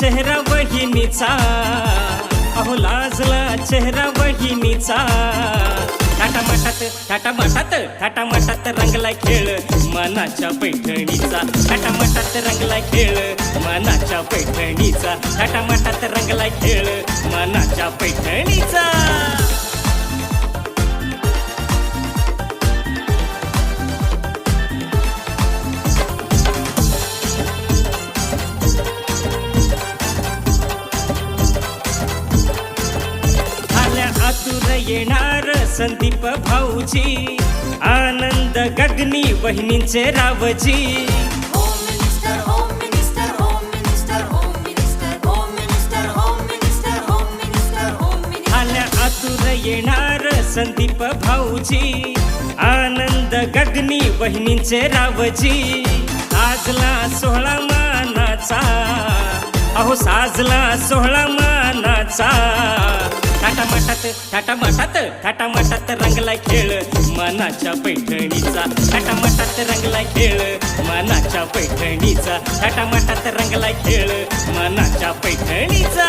चेहरा वहिनीचा. अहो लाजला चेहरा वहिनीचा. टाटा माटात टाटा माटात टाटा माटात रंगला खेळ मनाच्या पैठणीचा. टाटा माटात रंगला खेळ मनाच्या पैठणीचा. टाटा माटात रंगला खेळ मनाच्या पैठणीचा. सासूला येणार संदीप भाऊजी आनंद गगनी बहिणींचे रावजी. येणार संदीप भाऊजी आनंद गगनी बहिणींचे रावजी. आजला सोहळा मानाचा अहो साजला सोहळा मानाचा. टाटा माटात रंगला खेळ. मनाच्या पैठणीचा टाटा रंगला खेळ. मनाच्या पैठणीचा टाटा रंगला खेळ. मनाच्या पैठणीचा.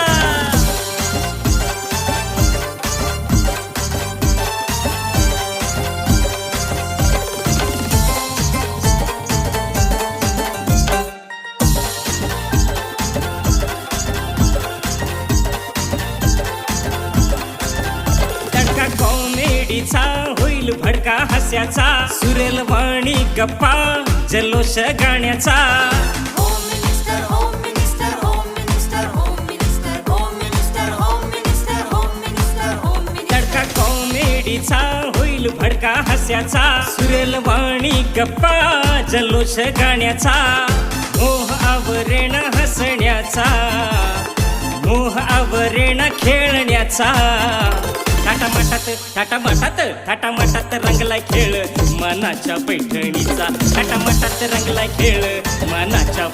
का हस्याचा? सुरेल वाणी गप्पा जल्लोष गाण्याचा. भडका हस्याचा. सुरेल वाणी गप्पा जल्लोष गाण्याचा. मोह आवरेण हसण्याचा. मोह आवरेण खेळण्याचा. थाटामाटात थाटामाटात थाटामाटात रंगला खेळ. मनाच्या पैठणीचा थाटामाटात रंगला खेळ. मनाच्या